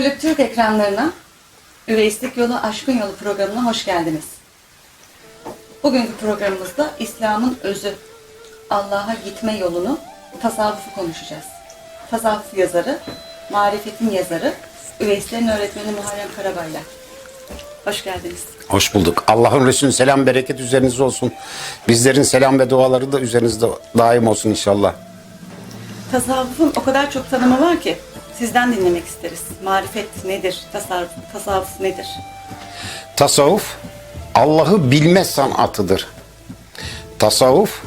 Kulüp Türk ekranlarına Üveyslik Yolu Aşkın Yolu programına hoş geldiniz. Bugünkü programımızda İslam'ın özü, Allah'a gitme yolunu, tasavvufu konuşacağız. Tasavvuf yazarı, marifetin yazarı, Üveyslerin öğretmeni Muharrem Karabay'la. Hoş geldiniz. Hoş bulduk. Allah'ın Resulü selam bereket üzerinize olsun. Bizlerin selam ve duaları da üzerinizde daim olsun inşallah. Tasavvufun o kadar çok tanımı var ki sizden dinlemek isteriz. Marifet nedir? Tasavvuf, tasavvuf nedir? Tasavvuf Allah'ı bilme sanatıdır. Tasavvuf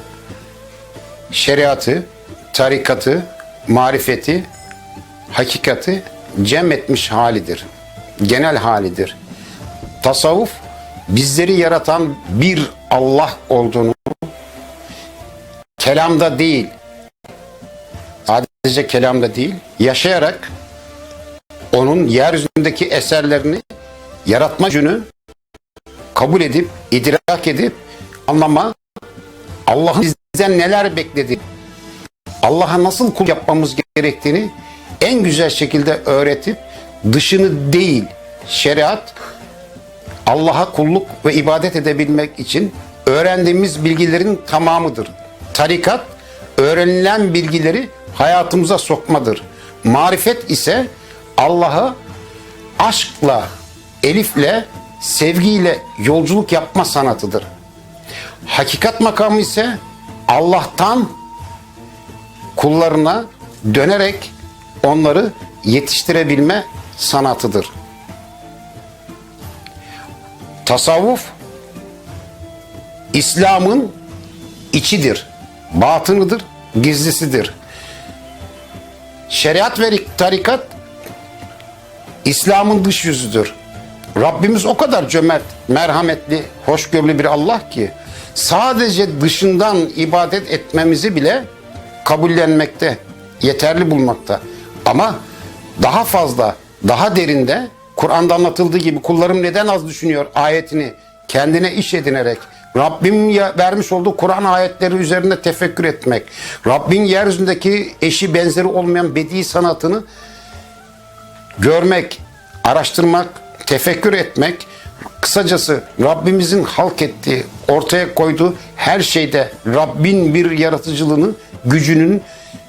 şeriatı, tarikatı, marifeti, hakikati cem etmiş halidir. Genel halidir. Tasavvuf bizleri yaratan bir Allah olduğunu kelamda değil, sadece kelamda değil, yaşayarak onun yeryüzündeki eserlerini yaratma gücünü kabul edip, idrak edip, anlama, Allah'ın bizden neler beklediğini, Allah'a nasıl kul yapmamız gerektiğini en güzel şekilde öğretip, dışını değil, şeriat, Allah'a kulluk ve ibadet edebilmek için öğrendiğimiz bilgilerin tamamıdır. Tarikat, öğrenilen bilgileri hayatımıza sokmadır. Marifet ise Allah'a aşkla, elifle, sevgiyle yolculuk yapma sanatıdır. Hakikat makamı ise Allah'tan kullarına dönerek onları yetiştirebilme sanatıdır. Tasavvuf İslam'ın içidir, batınıdır, gizlisidir. Şeriat ve tarikat İslam'ın dış yüzüdür. Rabbimiz o kadar cömert, merhametli, hoşgörülü bir Allah ki sadece dışından ibadet etmemizi bile kabullenmekte, yeterli bulmakta. Ama daha fazla, daha derinde Kur'an'da anlatıldığı gibi kullarım neden az düşünüyor ayetini kendine iş edinerek Rabbim vermiş olduğu Kur'an ayetleri üzerinde tefekkür etmek. Rabbin yeryüzündeki eşi benzeri olmayan bedi sanatını görmek, araştırmak, tefekkür etmek, kısacası Rabbimizin halk ettiği, ortaya koyduğu her şeyde Rabbin bir yaratıcılığını, gücünün,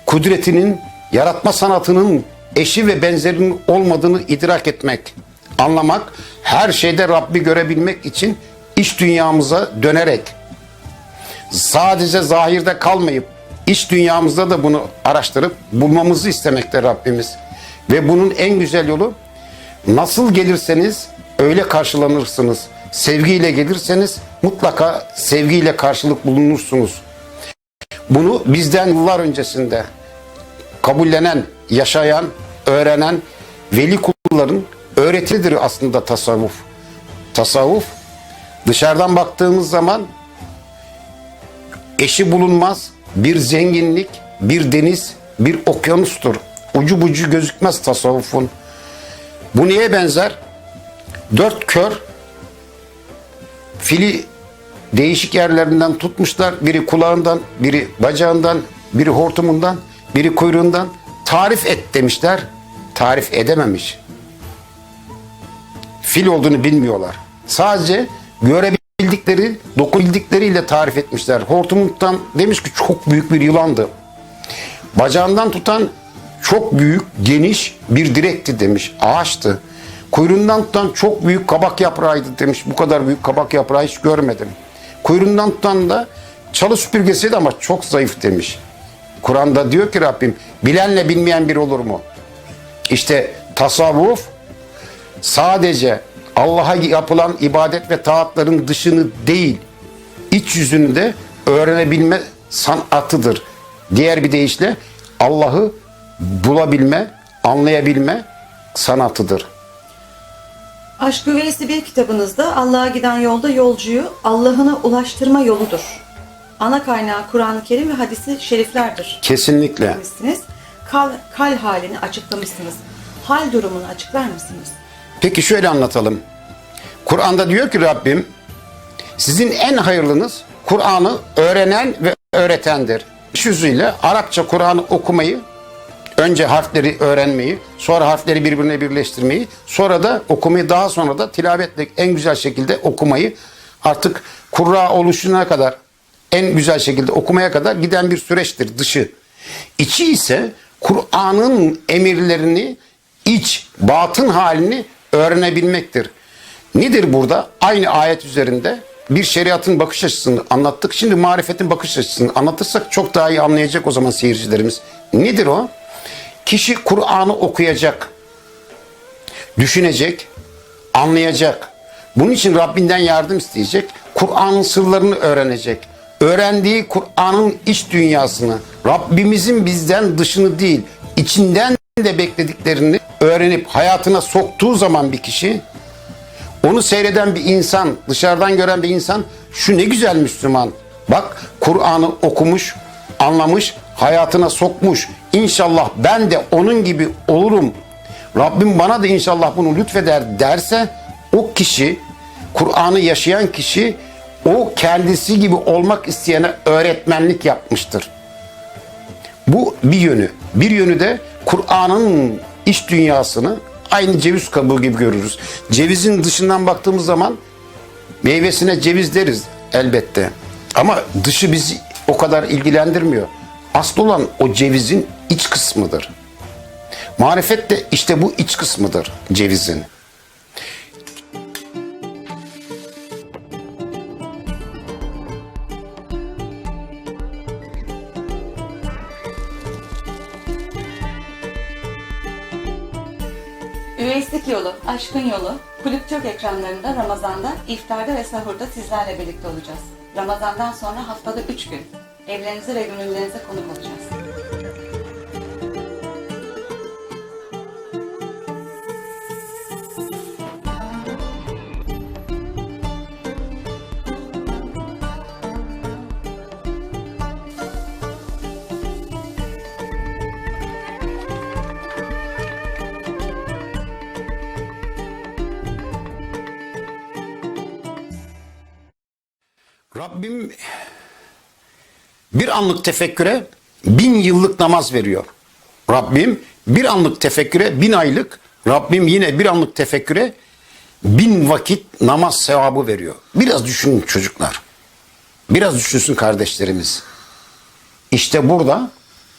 kudretinin, yaratma sanatının eşi ve benzerinin olmadığını idrak etmek, anlamak, her şeyde Rabbi görebilmek için iç dünyamıza dönerek sadece zahirde kalmayıp iç dünyamızda da bunu araştırıp bulmamızı istemekte Rabbimiz. Ve bunun en güzel yolu nasıl gelirseniz öyle karşılanırsınız. Sevgiyle gelirseniz mutlaka sevgiyle karşılık bulunursunuz. Bunu bizden yıllar öncesinde kabullenen, yaşayan, öğrenen veli kulların öğretidir aslında tasavvuf. Tasavvuf dışarıdan baktığımız zaman eşi bulunmaz bir zenginlik, bir deniz, bir okyanustur. Ucu bucu gözükmez tasavvufun. Bu niye benzer? Dört kör fili değişik yerlerinden tutmuşlar. Biri kulağından, biri bacağından, biri hortumundan, biri kuyruğundan. Tarif et demişler. Tarif edememiş. Fil olduğunu bilmiyorlar. Sadece görebildikleri, dokunabildikleriyle tarif etmişler. Hortumundan demiş ki çok büyük bir yılandı. Bacağından tutan çok büyük, geniş bir direkti demiş. Ağaçtı. Kuyruğundan tutan çok büyük kabak yaprağıydı demiş. Bu kadar büyük kabak yaprağı hiç görmedim. Kuyruğundan tutan da çalı süpürgesiydi ama çok zayıf demiş. Kur'an'da diyor ki Rabbim bilenle bilmeyen bir olur mu? İşte tasavvuf sadece Allah'a yapılan ibadet ve taatların dışını değil, iç yüzünü de öğrenebilme sanatıdır. Diğer bir deyişle Allah'ı bulabilme, anlayabilme sanatıdır. Aşk Üveysi bir kitabınızda Allah'a giden yolda yolcuyu Allah'ına ulaştırma yoludur. Ana kaynağı Kur'an-ı Kerim ve hadisi şeriflerdir. Kesinlikle. demişsiniz. Kal, kal halini açıklamışsınız. Hal durumunu açıklar mısınız? Peki şöyle anlatalım. Kur'an'da diyor ki Rabbim sizin en hayırlınız Kur'an'ı öğrenen ve öğretendir. İş yüzüyle Arapça Kur'an'ı okumayı Önce harfleri öğrenmeyi, sonra harfleri birbirine birleştirmeyi, sonra da okumayı, daha sonra da tilavetle en güzel şekilde okumayı artık kurra oluşuna kadar en güzel şekilde okumaya kadar giden bir süreçtir dışı. İçi ise Kur'an'ın emirlerini iç, batın halini öğrenebilmektir. Nedir burada? Aynı ayet üzerinde bir şeriatın bakış açısını anlattık. Şimdi marifetin bakış açısını anlatırsak çok daha iyi anlayacak o zaman seyircilerimiz. Nedir o? Kişi Kur'an'ı okuyacak, düşünecek, anlayacak. Bunun için Rabbinden yardım isteyecek. Kur'an'ın sırlarını öğrenecek. Öğrendiği Kur'an'ın iç dünyasını, Rabbimizin bizden dışını değil, içinden de beklediklerini öğrenip hayatına soktuğu zaman bir kişi onu seyreden bir insan, dışarıdan gören bir insan şu ne güzel Müslüman. Bak Kur'an'ı okumuş, anlamış, hayatına sokmuş. İnşallah ben de onun gibi olurum. Rabbim bana da inşallah bunu lütfeder derse o kişi, Kur'an'ı yaşayan kişi o kendisi gibi olmak isteyene öğretmenlik yapmıştır. Bu bir yönü. Bir yönü de Kur'an'ın iç dünyasını aynı ceviz kabuğu gibi görürüz. Cevizin dışından baktığımız zaman meyvesine ceviz deriz elbette. Ama dışı bizi o kadar ilgilendirmiyor. Asıl olan o cevizin iç kısmıdır. Marifet de işte bu iç kısmıdır cevizin. Aşkın yolu, Kulüp Türk ekranlarında Ramazan'da, iftarda ve sahurda sizlerle birlikte olacağız. Ramazan'dan sonra haftada 3 gün. Evlerinize ve gönüllerinize konuk olacağız. Rabbim bir anlık tefekküre bin yıllık namaz veriyor. Rabbim bir anlık tefekküre bin aylık, Rabbim yine bir anlık tefekküre bin vakit namaz sevabı veriyor. Biraz düşünün çocuklar. Biraz düşünsün kardeşlerimiz. İşte burada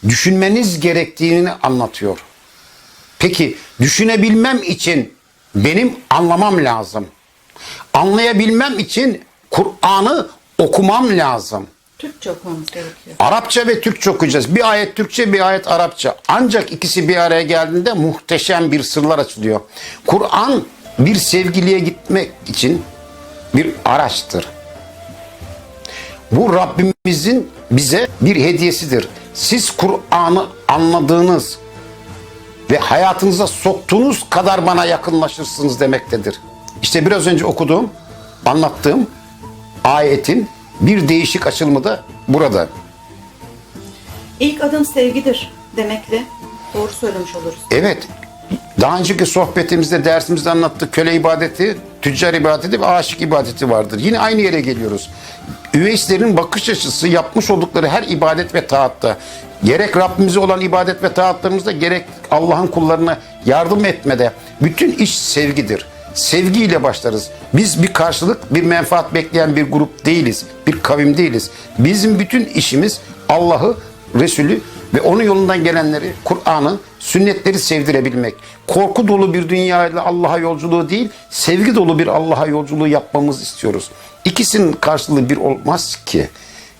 düşünmeniz gerektiğini anlatıyor. Peki düşünebilmem için benim anlamam lazım. Anlayabilmem için Kur'an'ı okumam lazım. Türkçe okumamız gerekiyor. Arapça ve Türkçe okuyacağız. Bir ayet Türkçe, bir ayet Arapça. Ancak ikisi bir araya geldiğinde muhteşem bir sırlar açılıyor. Kur'an bir sevgiliye gitmek için bir araçtır. Bu Rabbimizin bize bir hediyesidir. Siz Kur'an'ı anladığınız ve hayatınıza soktuğunuz kadar bana yakınlaşırsınız demektedir. İşte biraz önce okuduğum, anlattığım ayetin bir değişik açılımı da burada. İlk adım sevgidir demekle doğru söylemiş oluruz. Evet, daha önceki sohbetimizde, dersimizde anlattık. Köle ibadeti, tüccar ibadeti ve aşık ibadeti vardır. Yine aynı yere geliyoruz. Üveyslerin bakış açısı yapmış oldukları her ibadet ve taatta, gerek Rabbimize olan ibadet ve taatlarımızda, gerek Allah'ın kullarına yardım etmede, bütün iş sevgidir. Sevgiyle başlarız. Biz bir karşılık, bir menfaat bekleyen bir grup değiliz. Bir kavim değiliz. Bizim bütün işimiz Allah'ı, Resulü ve onun yolundan gelenleri, Kur'an'ı, sünnetleri sevdirebilmek. Korku dolu bir dünyayla Allah'a yolculuğu değil, sevgi dolu bir Allah'a yolculuğu yapmamız istiyoruz. İkisinin karşılığı bir olmaz ki.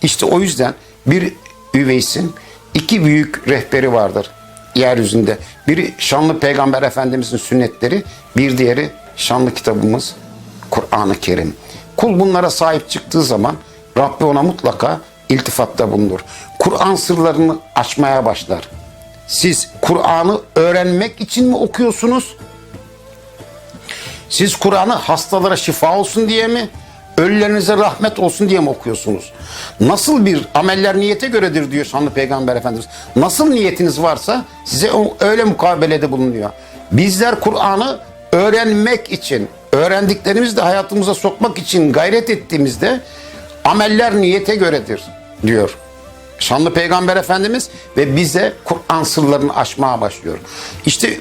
İşte o yüzden bir üveysin iki büyük rehberi vardır yeryüzünde. Biri şanlı peygamber efendimizin sünnetleri, bir diğeri şanlı kitabımız Kur'an-ı Kerim. Kul bunlara sahip çıktığı zaman Rabbi ona mutlaka iltifatta bulunur. Kur'an sırlarını açmaya başlar. Siz Kur'an'ı öğrenmek için mi okuyorsunuz? Siz Kur'an'ı hastalara şifa olsun diye mi? Ölülerinize rahmet olsun diye mi okuyorsunuz? Nasıl bir ameller niyete göredir diyor Şanlı Peygamber Efendimiz. Nasıl niyetiniz varsa size öyle mukabelede bulunuyor. Bizler Kur'an'ı öğrenmek için, öğrendiklerimizi de hayatımıza sokmak için gayret ettiğimizde ameller niyete göredir diyor. Şanlı Peygamber Efendimiz ve bize Kur'an sırlarını açmaya başlıyor. İşte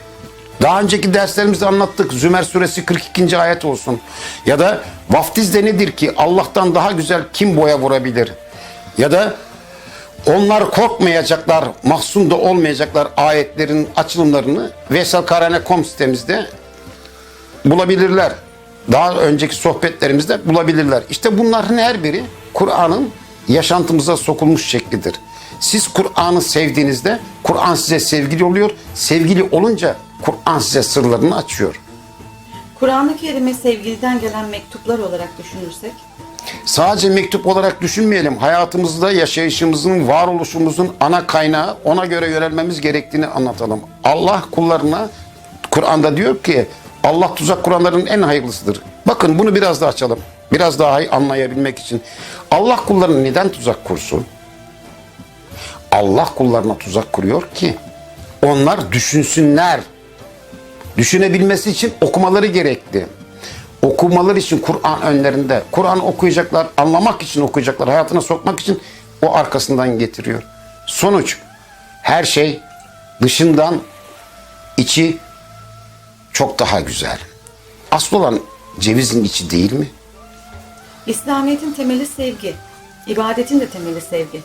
daha önceki derslerimizde anlattık. Zümer suresi 42. ayet olsun. Ya da vaftiz de nedir ki Allah'tan daha güzel kim boya vurabilir? Ya da onlar korkmayacaklar, mahzun da olmayacaklar ayetlerin açılımlarını veselkarane.com sitemizde bulabilirler. Daha önceki sohbetlerimizde bulabilirler. İşte bunların her biri Kur'an'ın yaşantımıza sokulmuş şeklidir. Siz Kur'an'ı sevdiğinizde Kur'an size sevgili oluyor. Sevgili olunca Kur'an size sırlarını açıyor. Kur'an-ı Kerim'i sevgiliden gelen mektuplar olarak düşünürsek, Sadece mektup olarak düşünmeyelim. Hayatımızda yaşayışımızın, varoluşumuzun ana kaynağı ona göre yönelmemiz gerektiğini anlatalım. Allah kullarına Kur'an'da diyor ki Allah tuzak kuranların en hayırlısıdır. Bakın bunu biraz daha açalım. Biraz daha iyi anlayabilmek için. Allah kullarına neden tuzak kursun? Allah kullarına tuzak kuruyor ki onlar düşünsünler. Düşünebilmesi için okumaları gerekli. Okumaları için Kur'an önlerinde. Kur'an okuyacaklar, anlamak için okuyacaklar, hayatına sokmak için o arkasından getiriyor. Sonuç her şey dışından içi çok daha güzel. Asıl olan cevizin içi değil mi? İslamiyet'in temeli sevgi, ibadetin de temeli sevgi.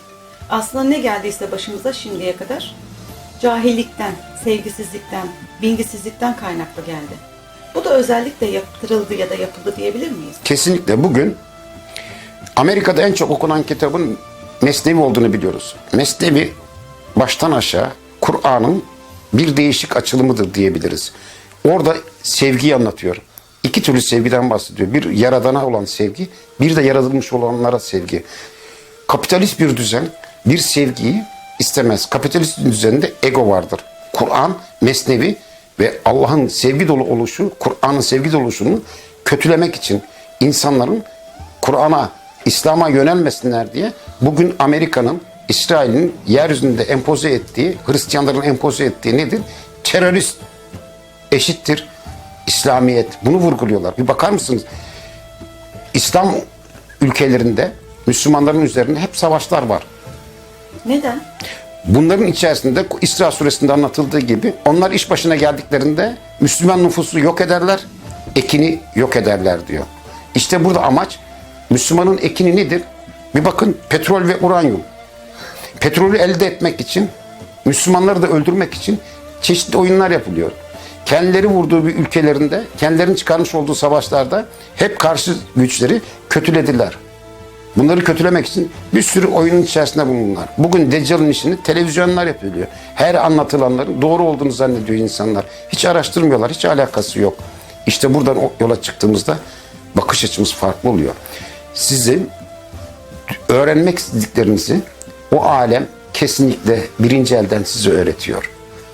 Aslında ne geldiyse başımıza şimdiye kadar cahillikten, sevgisizlikten, bilgisizlikten kaynaklı geldi. Bu da özellikle yaptırıldı ya da yapıldı diyebilir miyiz? Kesinlikle bugün Amerika'da en çok okunan kitabın Mesnevi olduğunu biliyoruz. Mesnevi baştan aşağı Kur'an'ın bir değişik açılımıdır diyebiliriz. Orada sevgiyi anlatıyor. İki türlü sevgiden bahsediyor. Bir yaradana olan sevgi, bir de yaratılmış olanlara sevgi. Kapitalist bir düzen bir sevgiyi istemez. Kapitalist düzende ego vardır. Kur'an, Mesnevi ve Allah'ın sevgi dolu oluşu, Kur'an'ın sevgi dolu kötülemek için insanların Kur'an'a, İslam'a yönelmesinler diye bugün Amerika'nın, İsrail'in yeryüzünde empoze ettiği, Hristiyanların empoze ettiği nedir? Terörist eşittir İslamiyet. Bunu vurguluyorlar. Bir bakar mısınız? İslam ülkelerinde Müslümanların üzerinde hep savaşlar var. Neden? Bunların içerisinde İsra suresinde anlatıldığı gibi onlar iş başına geldiklerinde Müslüman nüfusu yok ederler, ekini yok ederler diyor. İşte burada amaç Müslümanın ekini nedir? Bir bakın petrol ve uranyum. Petrolü elde etmek için, Müslümanları da öldürmek için çeşitli oyunlar yapılıyor. Kendileri vurduğu bir ülkelerinde, kendilerinin çıkarmış olduğu savaşlarda hep karşı güçleri kötülediler. Bunları kötülemek için bir sürü oyunun içerisinde bulunurlar. Bugün Deccal'ın işini televizyonlar yapıyor. Her anlatılanların doğru olduğunu zannediyor insanlar. Hiç araştırmıyorlar, hiç alakası yok. İşte buradan yola çıktığımızda bakış açımız farklı oluyor. Sizin öğrenmek istediklerinizi o alem kesinlikle birinci elden size öğretiyor.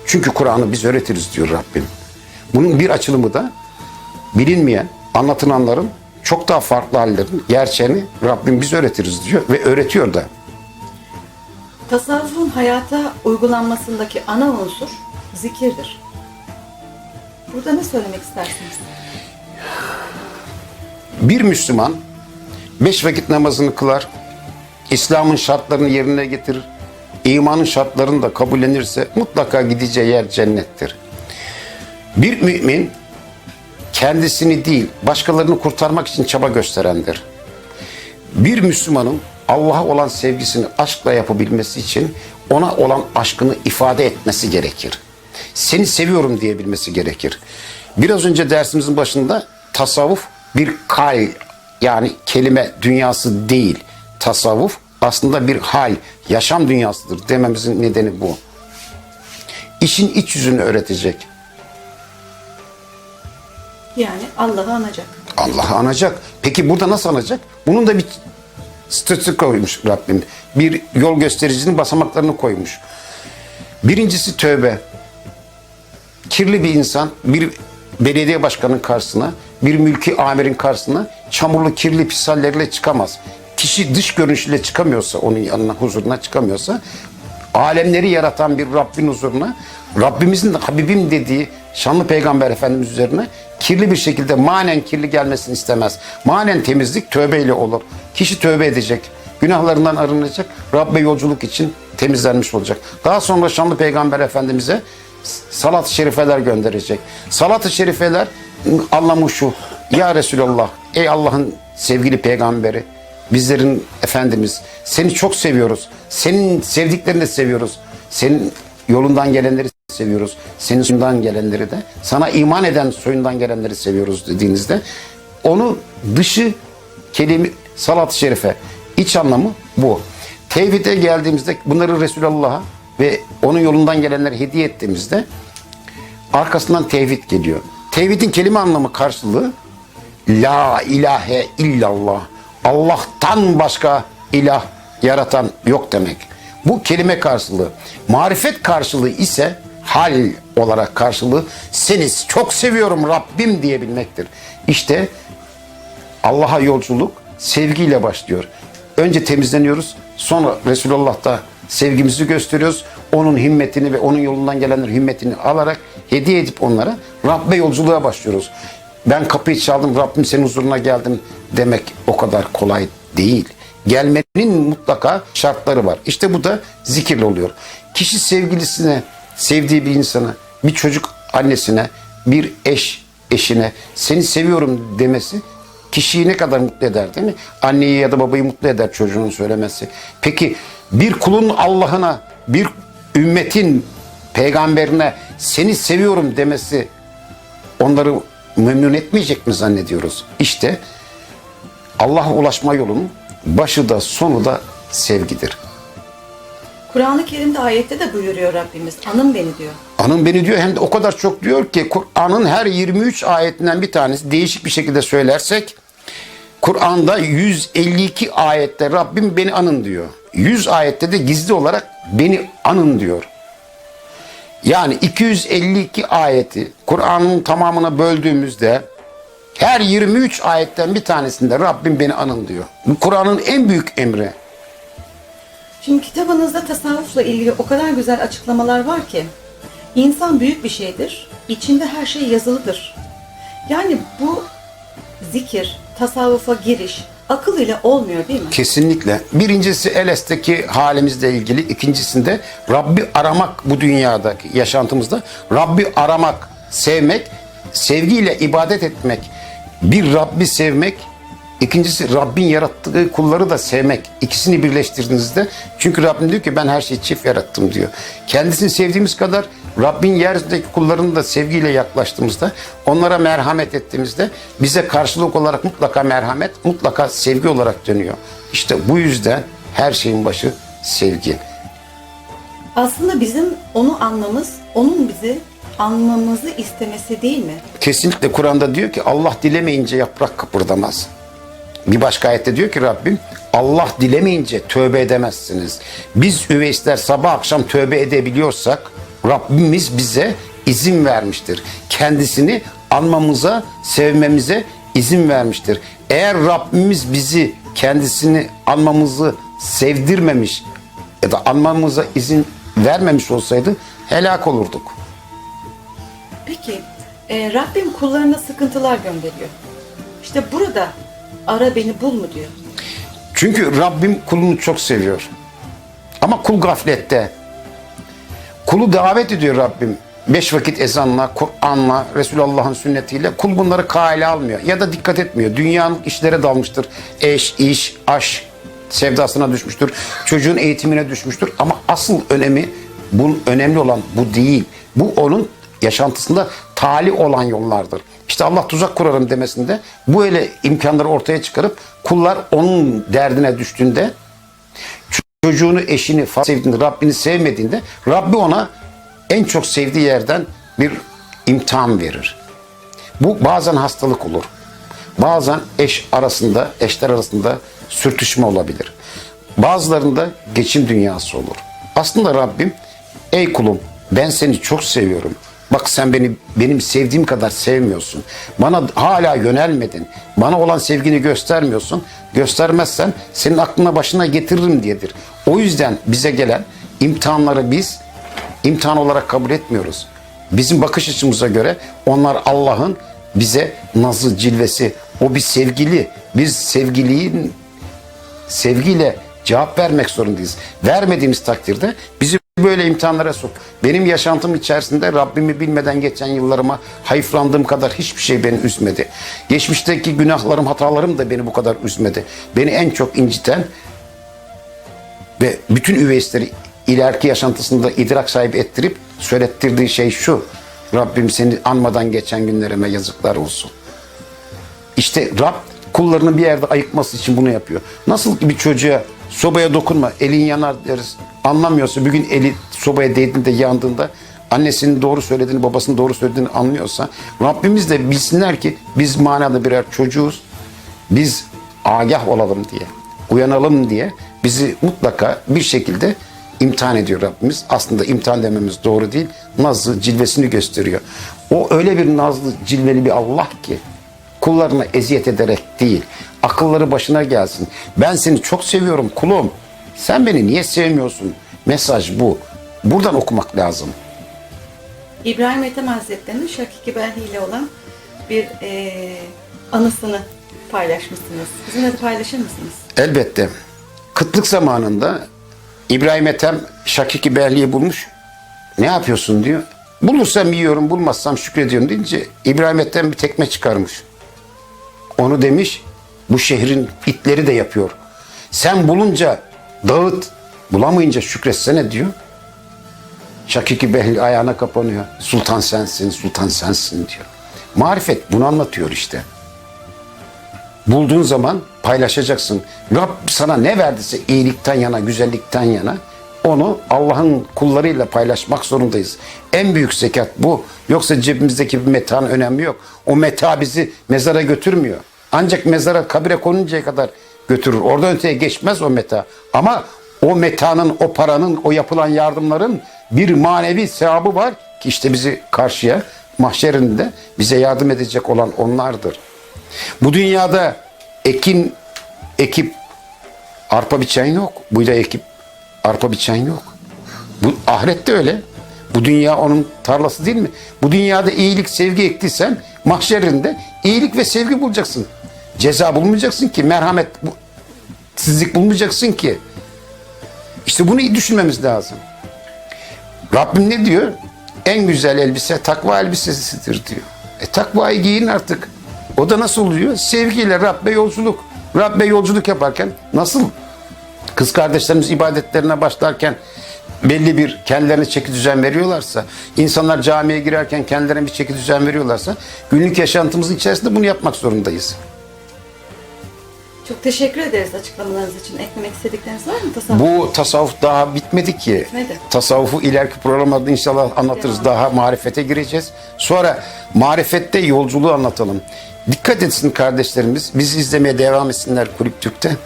Çünkü Kur'an'ı biz öğretiriz diyor Rabbim. Bunun bir açılımı da bilinmeyen, anlatılanların çok daha farklı hallerin gerçeğini Rabbim biz öğretiriz diyor ve öğretiyor da. Tasavvufun hayata uygulanmasındaki ana unsur zikirdir. Burada ne söylemek istersiniz? Bir Müslüman beş vakit namazını kılar, İslam'ın şartlarını yerine getirir, imanın şartlarını da kabullenirse mutlaka gideceği yer cennettir. Bir mümin kendisini değil başkalarını kurtarmak için çaba gösterendir. Bir Müslümanın Allah'a olan sevgisini aşkla yapabilmesi için ona olan aşkını ifade etmesi gerekir. Seni seviyorum diyebilmesi gerekir. Biraz önce dersimizin başında tasavvuf bir kal yani kelime dünyası değil. Tasavvuf aslında bir hal, yaşam dünyasıdır dememizin nedeni bu. İşin iç yüzünü öğretecek. Yani Allah'ı anacak. Allah'ı anacak. Peki burada nasıl anacak? Bunun da bir statü koymuş Rabbim. Bir yol göstericinin basamaklarını koymuş. Birincisi tövbe. Kirli bir insan bir belediye başkanının karşısına, bir mülki amirin karşısına çamurlu kirli pis halleriyle çıkamaz. Kişi dış görünüşüyle çıkamıyorsa, onun yanına, huzuruna çıkamıyorsa, alemleri yaratan bir Rabbin huzuruna, Rabbimizin Habibim dediği şanlı peygamber efendimiz üzerine kirli bir şekilde manen kirli gelmesini istemez. Manen temizlik tövbeyle olur. Kişi tövbe edecek. Günahlarından arınacak. Rabbe yolculuk için temizlenmiş olacak. Daha sonra şanlı peygamber efendimize salat-ı şerifeler gönderecek. Salat-ı şerifeler anlamı şu. Ya Resulallah ey Allah'ın sevgili peygamberi bizlerin efendimiz seni çok seviyoruz. Senin sevdiklerini de seviyoruz. Senin yolundan gelenleri seviyoruz. Senin soyundan gelenleri de sana iman eden soyundan gelenleri seviyoruz dediğinizde onu dışı kelime salat-ı şerife iç anlamı bu. Tevhide geldiğimizde bunları Resulullah'a ve onun yolundan gelenlere hediye ettiğimizde arkasından tevhid geliyor. Tevhidin kelime anlamı karşılığı La ilahe illallah. Allah'tan başka ilah yaratan yok demek. Bu kelime karşılığı. Marifet karşılığı ise hal olarak karşılığı seni çok seviyorum Rabbim diyebilmektir. İşte Allah'a yolculuk sevgiyle başlıyor. Önce temizleniyoruz. Sonra Resulullah'ta sevgimizi gösteriyoruz. Onun himmetini ve onun yolundan gelenlerin himmetini alarak hediye edip onlara Rabbe yolculuğa başlıyoruz. Ben kapıyı çaldım Rabbim senin huzuruna geldim demek o kadar kolay değil. Gelmenin mutlaka şartları var. İşte bu da zikirle oluyor. Kişi sevgilisine, sevdiği bir insana, bir çocuk annesine, bir eş eşine seni seviyorum demesi kişiyi ne kadar mutlu eder değil mi? Anneyi ya da babayı mutlu eder çocuğunun söylemesi. Peki bir kulun Allah'ına, bir ümmetin peygamberine seni seviyorum demesi onları memnun etmeyecek mi zannediyoruz? İşte Allah'a ulaşma yolunun başı da sonu da sevgidir. Kur'an-ı Kerim'de ayette de buyuruyor Rabbimiz. Anın beni diyor. Anın beni diyor hem de o kadar çok diyor ki Kur'an'ın her 23 ayetinden bir tanesi değişik bir şekilde söylersek Kur'an'da 152 ayette Rabbim beni anın diyor. 100 ayette de gizli olarak beni anın diyor. Yani 252 ayeti Kur'an'ın tamamına böldüğümüzde her 23 ayetten bir tanesinde Rabbim beni anın diyor. Kur'an'ın en büyük emri. Şimdi kitabınızda tasavvufla ilgili o kadar güzel açıklamalar var ki insan büyük bir şeydir. İçinde her şey yazılıdır. Yani bu zikir, tasavvufa giriş akıl ile olmuyor değil mi? Kesinlikle. Birincisi Eles'teki halimizle ilgili. ikincisinde Rabbi aramak bu dünyadaki yaşantımızda. Rabbi aramak, sevmek, sevgiyle ibadet etmek. Bir Rabbi sevmek, ikincisi Rabbin yarattığı kulları da sevmek. İkisini birleştirdiğinizde çünkü Rabbim diyor ki ben her şeyi çift yarattım diyor. Kendisini sevdiğimiz kadar Rabbin yeryüzündeki kullarını da sevgiyle yaklaştığımızda, onlara merhamet ettiğimizde bize karşılık olarak mutlaka merhamet, mutlaka sevgi olarak dönüyor. İşte bu yüzden her şeyin başı sevgi. Aslında bizim onu anlamamız, onun bizi anlamamızı istemesi değil mi? Kesinlikle Kur'an'da diyor ki Allah dilemeyince yaprak kıpırdamaz. Bir başka ayette diyor ki Rabbim Allah dilemeyince tövbe edemezsiniz. Biz üveysler sabah akşam tövbe edebiliyorsak Rabbimiz bize izin vermiştir. Kendisini anmamıza, sevmemize izin vermiştir. Eğer Rabbimiz bizi kendisini anmamızı sevdirmemiş ya da anmamıza izin vermemiş olsaydı helak olurduk. Peki e, Rabbim kullarına sıkıntılar gönderiyor. İşte burada ara beni bul mu diyor. Çünkü Rabbim kulunu çok seviyor. Ama kul gaflette. Kulu davet ediyor Rabbim. Beş vakit ezanla, Kur'an'la, Resulullah'ın sünnetiyle kul bunları kale almıyor. Ya da dikkat etmiyor. Dünyanın işlere dalmıştır. Eş, iş, aş sevdasına düşmüştür. Çocuğun eğitimine düşmüştür. Ama asıl önemi, bunun önemli olan bu değil. Bu onun yaşantısında tali olan yollardır. İşte Allah tuzak kurarım demesinde bu öyle imkanları ortaya çıkarıp kullar onun derdine düştüğünde çocuğunu, eşini fazla sevdiğinde, Rabbini sevmediğinde Rabbi ona en çok sevdiği yerden bir imtihan verir. Bu bazen hastalık olur. Bazen eş arasında, eşler arasında sürtüşme olabilir. Bazılarında geçim dünyası olur. Aslında Rabbim, ey kulum ben seni çok seviyorum. Bak sen beni benim sevdiğim kadar sevmiyorsun. Bana hala yönelmedin. Bana olan sevgini göstermiyorsun. Göstermezsen senin aklına başına getiririm diyedir. O yüzden bize gelen imtihanları biz imtihan olarak kabul etmiyoruz. Bizim bakış açımıza göre onlar Allah'ın bize nazı cilvesi. O bir sevgili. Biz sevgiliyin sevgiyle Cevap vermek zorundayız. Vermediğimiz takdirde bizi böyle imtihanlara sok. Benim yaşantım içerisinde Rabbimi bilmeden geçen yıllarıma hayıflandığım kadar hiçbir şey beni üzmedi. Geçmişteki günahlarım, hatalarım da beni bu kadar üzmedi. Beni en çok inciten ve bütün üveysleri ileriki yaşantısında idrak sahibi ettirip söylettirdiği şey şu. Rabbim seni anmadan geçen günlerime yazıklar olsun. İşte Rab kullarını bir yerde ayıkması için bunu yapıyor. Nasıl ki bir çocuğa sobaya dokunma elin yanar deriz. Anlamıyorsa bir gün eli sobaya değdiğinde yandığında annesinin doğru söylediğini babasının doğru söylediğini anlıyorsa Rabbimiz de bilsinler ki biz manada birer çocuğuz. Biz agah olalım diye, uyanalım diye bizi mutlaka bir şekilde imtihan ediyor Rabbimiz. Aslında imtihan dememiz doğru değil. Nazlı cilvesini gösteriyor. O öyle bir nazlı cilveli bir Allah ki kullarına eziyet ederek değil. Akılları başına gelsin. Ben seni çok seviyorum kulum. Sen beni niye sevmiyorsun? Mesaj bu. Buradan okumak lazım. İbrahim Ethem Hazretleri'nin Şakiki Belhi olan bir eee, anısını paylaşmışsınız. Bizimle de paylaşır mısınız? Elbette. Kıtlık zamanında İbrahim Ethem Şakiki Behli'yi bulmuş. Ne yapıyorsun diyor. Bulursam yiyorum, bulmazsam şükrediyorum deyince İbrahim Ethem bir tekme çıkarmış. Onu demiş, bu şehrin itleri de yapıyor. Sen bulunca dağıt, bulamayınca şükretsene diyor. Şakiki Behli ayağına kapanıyor. Sultan sensin, sultan sensin diyor. Marifet bunu anlatıyor işte. Bulduğun zaman paylaşacaksın. Rab sana ne verdiyse iyilikten yana, güzellikten yana onu Allah'ın kullarıyla paylaşmak zorundayız. En büyük zekat bu. Yoksa cebimizdeki bir metanın önemi yok. O meta bizi mezara götürmüyor. Ancak mezara kabire konuncaya kadar götürür. Oradan öteye geçmez o meta. Ama o metanın, o paranın, o yapılan yardımların bir manevi sevabı var ki işte bizi karşıya mahşerinde bize yardım edecek olan onlardır. Bu dünyada ekin ekip arpa biçen yok. Buğday ekip arpa biçen yok. Bu ahirette öyle. Bu dünya onun tarlası değil mi? Bu dünyada iyilik, sevgi ektiysen mahşerinde iyilik ve sevgi bulacaksın. Ceza bulmayacaksın ki, merhamet, bu- sizlik bulmayacaksın ki. İşte bunu iyi düşünmemiz lazım. Rabbim ne diyor? En güzel elbise takva elbisesidir diyor. E takvayı giyin artık. O da nasıl oluyor? Sevgiyle Rabbe yolculuk. Rabbe yolculuk yaparken nasıl kız kardeşlerimiz ibadetlerine başlarken belli bir kendilerine çeki düzen veriyorlarsa, insanlar camiye girerken kendilerine bir çeki düzen veriyorlarsa, günlük yaşantımızın içerisinde bunu yapmak zorundayız. Çok teşekkür ederiz açıklamalarınız için. Eklemek istedikleriniz var mı? Tasavvuf. Bu tasavvuf daha bitmedi ki. Bitmedi. Tasavvufu ileriki programlarda inşallah anlatırız. Daha marifete gireceğiz. Sonra marifette yolculuğu anlatalım. Dikkat etsin kardeşlerimiz. Bizi izlemeye devam etsinler Kulüp Türk'te.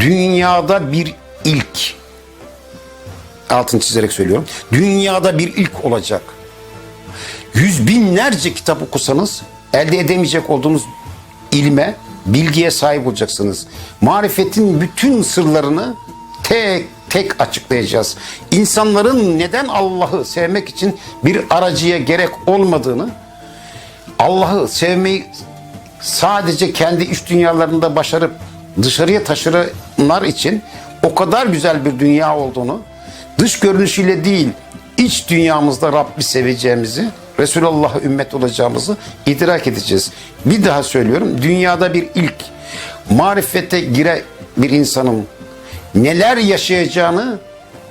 Dünyada bir ilk. Altını çizerek söylüyorum. Dünyada bir ilk olacak. Yüz binlerce kitap okusanız elde edemeyecek olduğunuz ilme, bilgiye sahip olacaksınız. Marifetin bütün sırlarını tek tek açıklayacağız. İnsanların neden Allah'ı sevmek için bir aracıya gerek olmadığını, Allah'ı sevmeyi sadece kendi iç dünyalarında başarıp dışarıya taşıranlar için o kadar güzel bir dünya olduğunu, dış görünüşüyle değil, iç dünyamızda Rabbi seveceğimizi, Resulullah'a ümmet olacağımızı idrak edeceğiz. Bir daha söylüyorum, dünyada bir ilk, marifete gire bir insanın neler yaşayacağını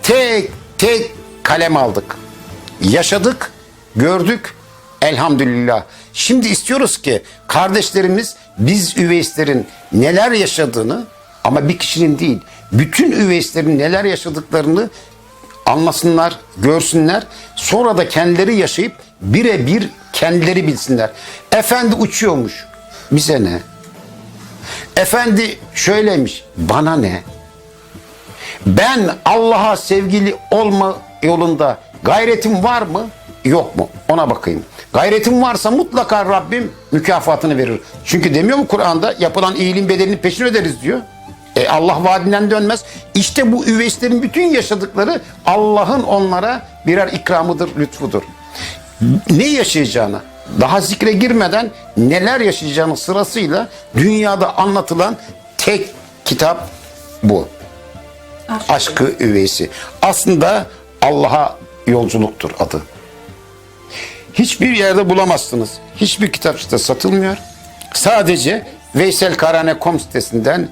tek tek kalem aldık. Yaşadık, gördük, elhamdülillah. Şimdi istiyoruz ki kardeşlerimiz biz üveyslerin neler yaşadığını ama bir kişinin değil, bütün üveyslerin neler yaşadıklarını anlasınlar, görsünler. Sonra da kendileri yaşayıp birebir kendileri bilsinler. Efendi uçuyormuş. Bize ne? Efendi şöyleymiş. Bana ne? Ben Allah'a sevgili olma yolunda gayretim var mı? Yok mu? Ona bakayım. Gayretim varsa mutlaka Rabbim mükafatını verir. Çünkü demiyor mu Kur'an'da yapılan iyiliğin bedelini peşin öderiz diyor. E Allah vaadinden dönmez. İşte bu üveyslerin bütün yaşadıkları Allah'ın onlara birer ikramıdır, lütfudur. Ne yaşayacağını, daha zikre girmeden neler yaşayacağını sırasıyla dünyada anlatılan tek kitap bu. Aşk. Aşkı üveysi. Aslında Allah'a yolculuktur adı. Hiçbir yerde bulamazsınız. Hiçbir kitapçıda satılmıyor. Sadece veyselkarane.com sitesinden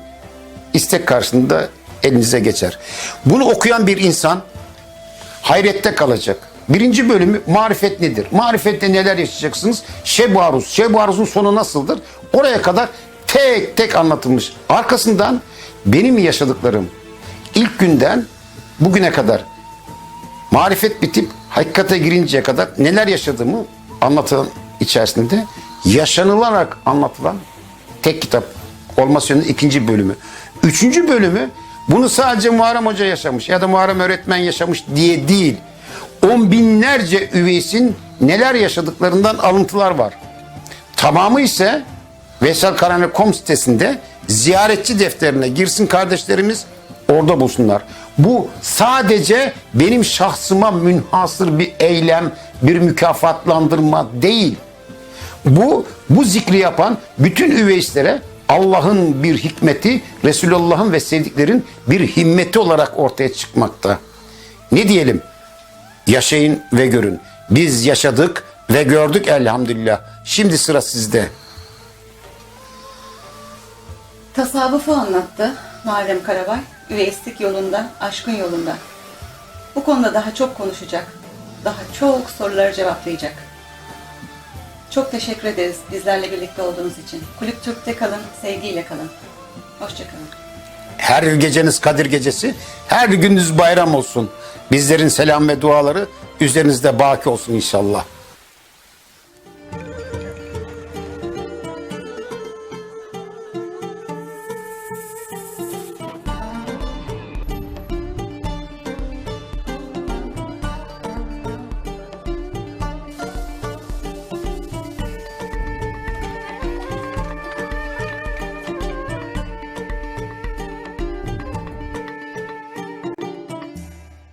istek karşılığında elinize geçer. Bunu okuyan bir insan hayrette kalacak. Birinci bölümü marifet nedir? Marifette neler yaşayacaksınız? Şeb-i Aruz. Şeb-i Aruz'un sonu nasıldır? Oraya kadar tek tek anlatılmış. Arkasından benim yaşadıklarım ilk günden bugüne kadar marifet bitip hakikate girinceye kadar neler yaşadığımı anlatan içerisinde yaşanılarak anlatılan tek kitap olması yönünde ikinci bölümü. Üçüncü bölümü bunu sadece Muharrem Hoca yaşamış ya da Muharrem öğretmen yaşamış diye değil. On binlerce üveysin neler yaşadıklarından alıntılar var. Tamamı ise Veyselkarane.com sitesinde ziyaretçi defterine girsin kardeşlerimiz orada bulsunlar. Bu sadece benim şahsıma münhasır bir eylem, bir mükafatlandırma değil. Bu bu zikri yapan bütün üveyslere Allah'ın bir hikmeti, Resulullah'ın ve sevdiklerin bir himmeti olarak ortaya çıkmakta. Ne diyelim? Yaşayın ve görün. Biz yaşadık ve gördük elhamdülillah. Şimdi sıra sizde. Tasavvufu anlattı Muharrem Karabay. Üveyslik yolunda, aşkın yolunda. Bu konuda daha çok konuşacak. Daha çok soruları cevaplayacak. Çok teşekkür ederiz bizlerle birlikte olduğunuz için. Kulüp Türk'te kalın, sevgiyle kalın. Hoşçakalın. Her geceniz Kadir gecesi, her gününüz bayram olsun. Bizlerin selam ve duaları üzerinizde baki olsun inşallah.